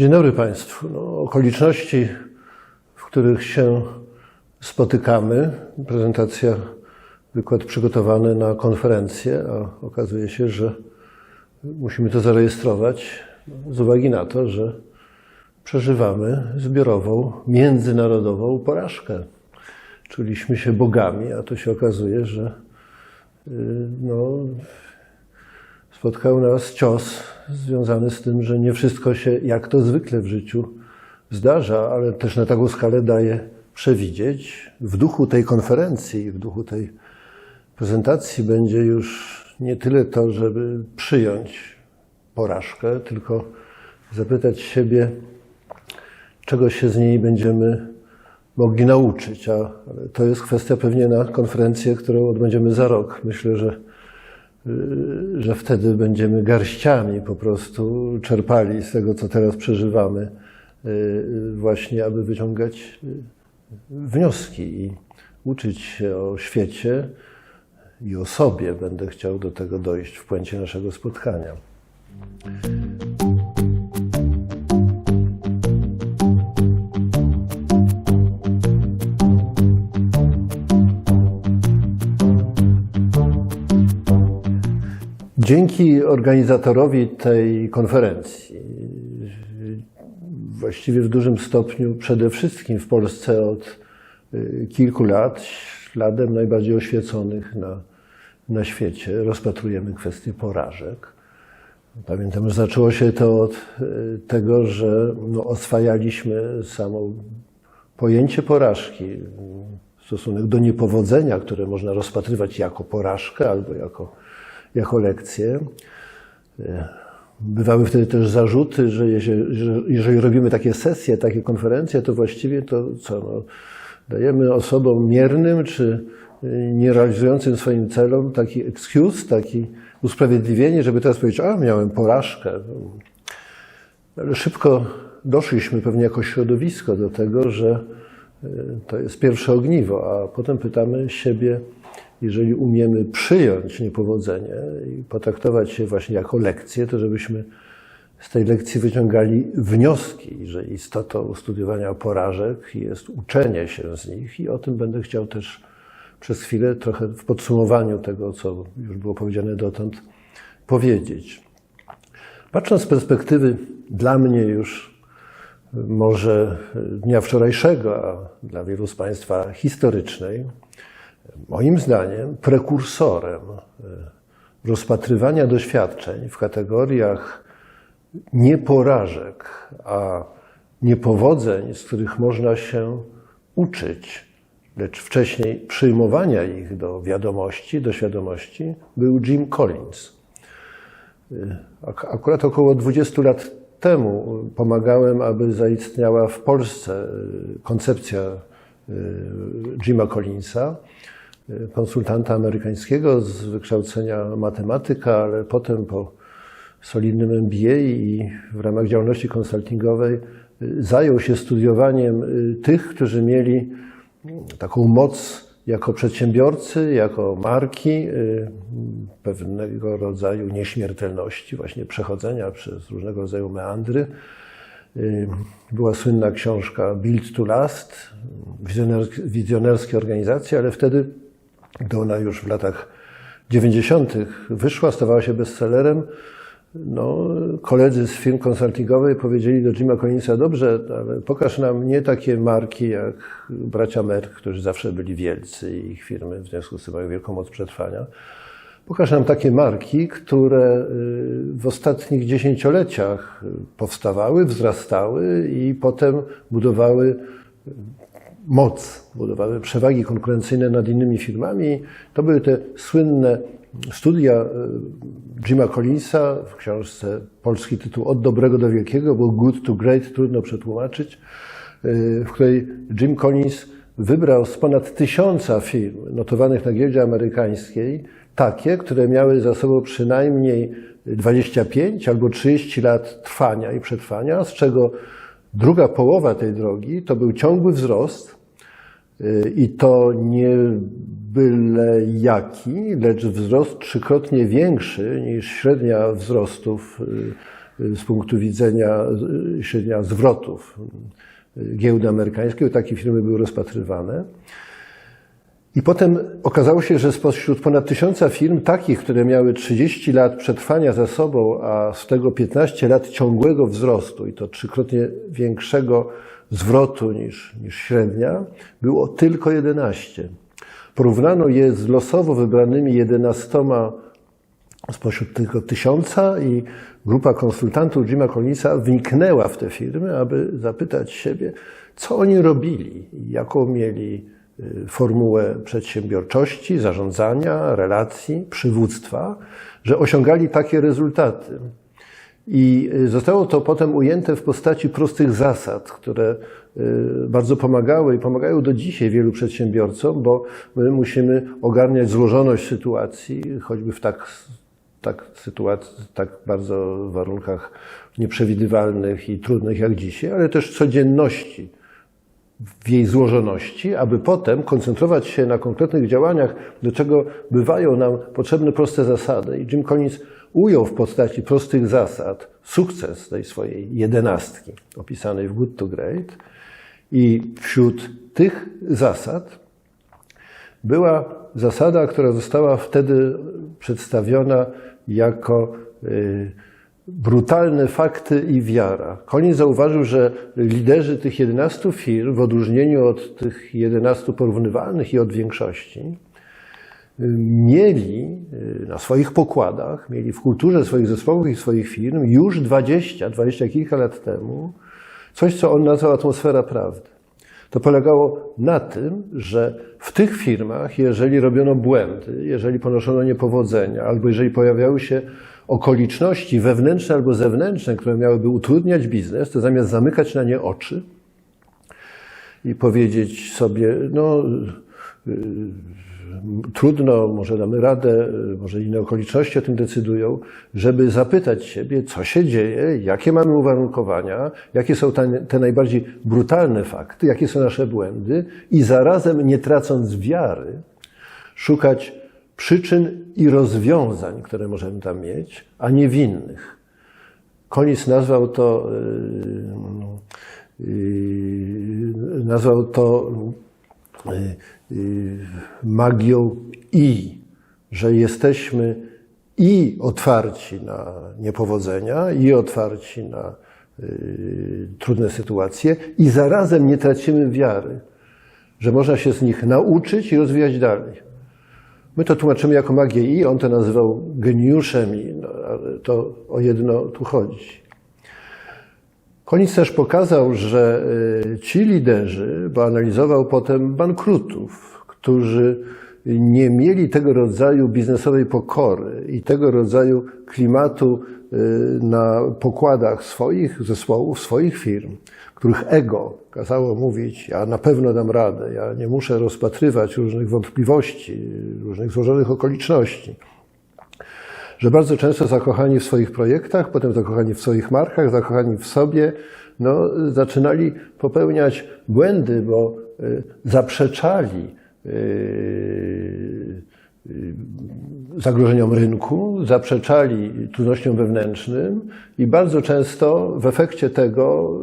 Dzień dobry Państwu. No, okoliczności, w których się spotykamy, prezentacja, wykład przygotowany na konferencję, a okazuje się, że musimy to zarejestrować z uwagi na to, że przeżywamy zbiorową, międzynarodową porażkę. Czuliśmy się bogami, a to się okazuje, że y, no, spotkał nas cios związany z tym, że nie wszystko się, jak to zwykle w życiu, zdarza, ale też na taką skalę daje przewidzieć. W duchu tej konferencji, w duchu tej prezentacji będzie już nie tyle to, żeby przyjąć porażkę, tylko zapytać siebie, czego się z niej będziemy mogli nauczyć. A to jest kwestia pewnie na konferencję, którą odbędziemy za rok. Myślę, że że wtedy będziemy garściami po prostu czerpali z tego, co teraz przeżywamy, właśnie aby wyciągać wnioski i uczyć się o świecie i o sobie. Będę chciał do tego dojść w puencie naszego spotkania. Dzięki organizatorowi tej konferencji, właściwie w dużym stopniu przede wszystkim w Polsce od y, kilku lat, śladem najbardziej oświeconych na, na świecie, rozpatrujemy kwestię porażek. Pamiętam, że zaczęło się to od y, tego, że no, oswajaliśmy samo pojęcie porażki, stosunek do niepowodzenia, które można rozpatrywać jako porażkę albo jako jako lekcję. Bywały wtedy też zarzuty, że jeżeli robimy takie sesje, takie konferencje, to właściwie to co? No, dajemy osobom miernym czy nie realizującym swoim celom taki excuse, taki usprawiedliwienie, żeby teraz powiedzieć, a miałem porażkę. Ale szybko doszliśmy pewnie jako środowisko do tego, że to jest pierwsze ogniwo, a potem pytamy siebie, jeżeli umiemy przyjąć niepowodzenie i potraktować je właśnie jako lekcję, to żebyśmy z tej lekcji wyciągali wnioski, że istotą studiowania porażek jest uczenie się z nich i o tym będę chciał też przez chwilę trochę w podsumowaniu tego, co już było powiedziane dotąd, powiedzieć. Patrząc z perspektywy dla mnie już może dnia wczorajszego, a dla wielu z Państwa historycznej, moim zdaniem prekursorem e, rozpatrywania doświadczeń w kategoriach nie porażek, a niepowodzeń, z których można się uczyć, lecz wcześniej przyjmowania ich do wiadomości, do świadomości, był Jim Collins. E, akurat około 20 lat temu pomagałem, aby zaistniała w Polsce e, koncepcja Jima Collinsa, konsultanta amerykańskiego z wykształcenia matematyka, ale potem po solidnym MBA i w ramach działalności konsultingowej zajął się studiowaniem tych, którzy mieli taką moc jako przedsiębiorcy, jako marki, pewnego rodzaju nieśmiertelności, właśnie przechodzenia przez różnego rodzaju meandry. Była słynna książka Build to Last, wizjonerskie organizacje, ale wtedy gdy ona już w latach 90. wyszła, stawała się bestsellerem, no, koledzy z firm konsultingowej powiedzieli do Jima Collinsa, dobrze, ale pokaż nam nie takie marki jak bracia Merck, którzy zawsze byli wielcy i ich firmy w związku z tym mają wielką moc przetrwania. Pokaż nam takie marki, które y, w ostatnich dziesięcioleciach powstawały, wzrastały i potem budowały moc, budowały przewagi konkurencyjne nad innymi firmami. To były te słynne studia Jima Collinsa w książce, polski tytuł Od dobrego do wielkiego, bo good to great, trudno przetłumaczyć, w której Jim Collins wybrał z ponad tysiąca firm notowanych na giełdzie amerykańskiej, takie, które miały za sobą przynajmniej 25 albo 30 lat trwania i przetrwania, z czego druga połowa tej drogi to był ciągły wzrost i to nie byle jaki, lecz wzrost trzykrotnie większy niż średnia wzrostów y, z punktu widzenia y, średnia zwrotów y, giełdy amerykańskiej. Takie firmy były rozpatrywane. I potem okazało się, że spośród ponad tysiąca firm, takich, które miały 30 lat przetrwania za sobą, a z tego 15 lat ciągłego wzrostu i to trzykrotnie większego zwrotu niż, niż średnia, było tylko 11. Porównano je z losowo wybranymi 11 spośród tego tysiąca i grupa konsultantów Jima Collinsa wniknęła w te firmy, aby zapytać siebie, co oni robili, jaką mieli formułę przedsiębiorczości, zarządzania, relacji, przywództwa, że osiągali takie rezultaty. I y, zostało to potem ujęte w postaci prostych zasad, które y, bardzo pomagały i pomagają do dzisiaj wielu przedsiębiorcom, bo my musimy ogarniać złożoność sytuacji, choćby w tak, tak, sytuacji, tak bardzo warunkach nieprzewidywalnych i trudnych jak dzisiaj, ale też codzienności w jej złożoności, aby potem koncentrować się na konkretnych działaniach, do czego bywają nam potrzebne proste zasady. I Jim Collins ujął w postaci prostych zasad sukces tej swojej jedenastki, opisanej w Good to Great. I wśród tych zasad była zasada, która została wtedy przedstawiona jako y, brutalne fakty i wiara. Collins zauważył, że liderzy tych 11 firm, w odróżnieniu od tych 11 porównywalnych i od większości, mieli y, na swoich pokładach, mieli w kulturze swoich zespołów i swoich firm już 20, 20 kilka lat temu coś, co on nazwał atmosfera prawdy. To polegało na tym, że w tych firmach, jeżeli robiono błędy, jeżeli ponoszono niepowodzenia, albo jeżeli pojawiały się okoliczności wewnętrzne albo zewnętrzne, które miałyby utrudniać biznes, to zamiast zamykać na nie oczy i powiedzieć sobie, no, yy, trudno, może damy radę, może inne okoliczności o tym decydują, żeby zapytać siebie, co się dzieje, jakie mamy uwarunkowania, jakie są te najbardziej brutalne fakty, jakie są nasze błędy i zarazem nie tracąc wiary, szukać przyczyn i rozwiązań, które możemy tam mieć, a nie winnych. Konis nazwał to, yy, yy, nazwał to yy, magią i, że jesteśmy i otwarci na niepowodzenia, i otwarci na trudne sytuacje, i zarazem nie tracimy wiary, że można się z nich nauczyć i rozwijać dalej. My to tłumaczymy jako magię i, on to nazywał geniuszem i, no, to o jedno tu chodzi. Koniec też pokazał, że y, ci liderzy, bo analizował potem bankrutów, którzy nie mieli tego rodzaju biznesowej pokory i tego rodzaju klimatu y, na pokładach swoich zespołów, swoich firm, których ego kazało mówić, ja na pewno dam radę, ja nie muszę rozpatrywać różnych wątpliwości, różnych złożonych okoliczności. Że bardzo często zakochani w swoich projektach, potem zakochani w swoich markach, zakochani w sobie, no, zaczynali popełniać błędy, bo y, zaprzeczali y, y, zagrożeniom rynku, zaprzeczali trudnościom wewnętrznym i bardzo często w efekcie tego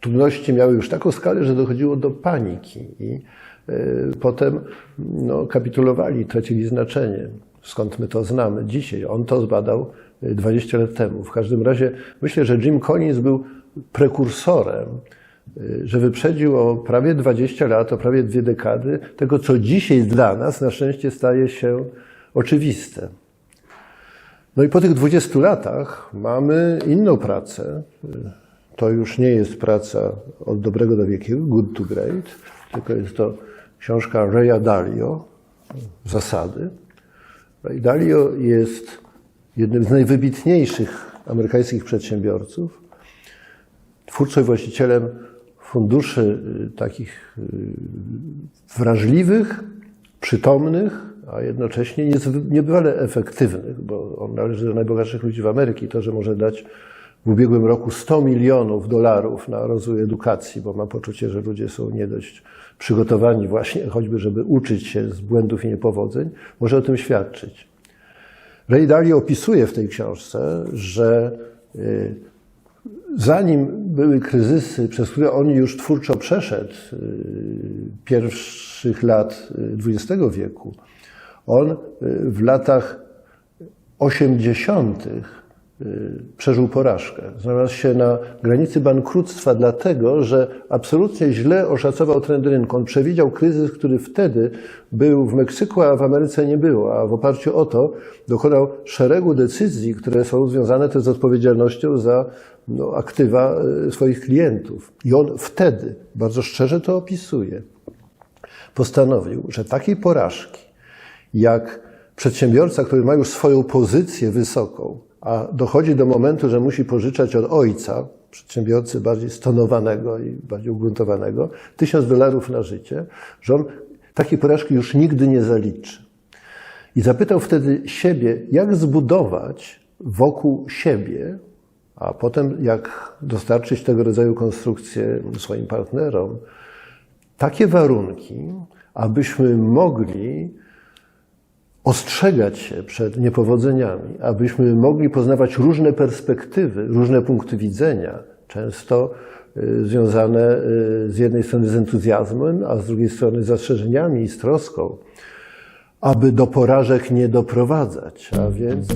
trudności miały już taką skalę, że dochodziło do paniki i potem no, kapitulowali, tracili znaczenie. Skąd my to znamy dzisiaj? On to zbadał 20 lat temu. W każdym razie myślę, że Jim Collins był prekursorem, że wyprzedził o prawie 20 lat, o prawie dwie dekady tego, co dzisiaj dla nas na szczęście staje się oczywiste. No i po tych 20 latach mamy inną pracę. To już nie jest praca od dobrego do wielkiego, good to great, tylko jest to książka Raya Dalio, Zasady. Ray Dalio jest jednym z najwybitniejszych amerykańskich przedsiębiorców, twórcą i właścicielem funduszy y, takich y, wrażliwych, przytomnych, a jednocześnie niebywale efektywnych, bo on należy do najbogatszych ludzi w Ameryce. To, że może dać w ubiegłym roku 100 milionów dolarów na rozwój edukacji, bo mam poczucie, że ludzie są nie dość przygotowani właśnie choćby, żeby uczyć się z błędów i niepowodzeń, może o tym świadczyć. Ray Dalio opisuje w tej książce, że y, zanim były kryzysy, przez które on już twórczo przeszedł, y, pierwszych lat y, XX wieku, on y, w latach 80. y, przeżył porażkę. Znalazł się na granicy bankructwa, dlatego że absolutnie źle oszacował trend rynku. On przewidział kryzys, który wtedy był w Meksyku, a w Ameryce nie było. A w oparciu o to dokonał szeregu decyzji, które są związane też z odpowiedzialnością za no, aktywa y, swoich klientów. I on wtedy, bardzo szczerze to opisuje, postanowił, że takiej porażki, jak przedsiębiorca, który ma już swoją pozycję wysoką, a dochodzi do momentu, że musi pożyczać od ojca, przedsiębiorcy bardziej stonowanego i bardziej ugruntowanego, tysiąc dolarów na życie, że on takiej porażki już nigdy nie zaliczy. I zapytał wtedy siebie, jak zbudować wokół siebie, a potem jak dostarczyć tego rodzaju konstrukcję swoim partnerom, takie warunki, abyśmy mogli ostrzegać się przed niepowodzeniami, abyśmy mogli poznawać różne perspektywy, różne punkty widzenia, często y, związane y, z jednej strony z entuzjazmem, a z drugiej strony z zastrzeżeniami i z troską, aby do porażek nie doprowadzać. A więc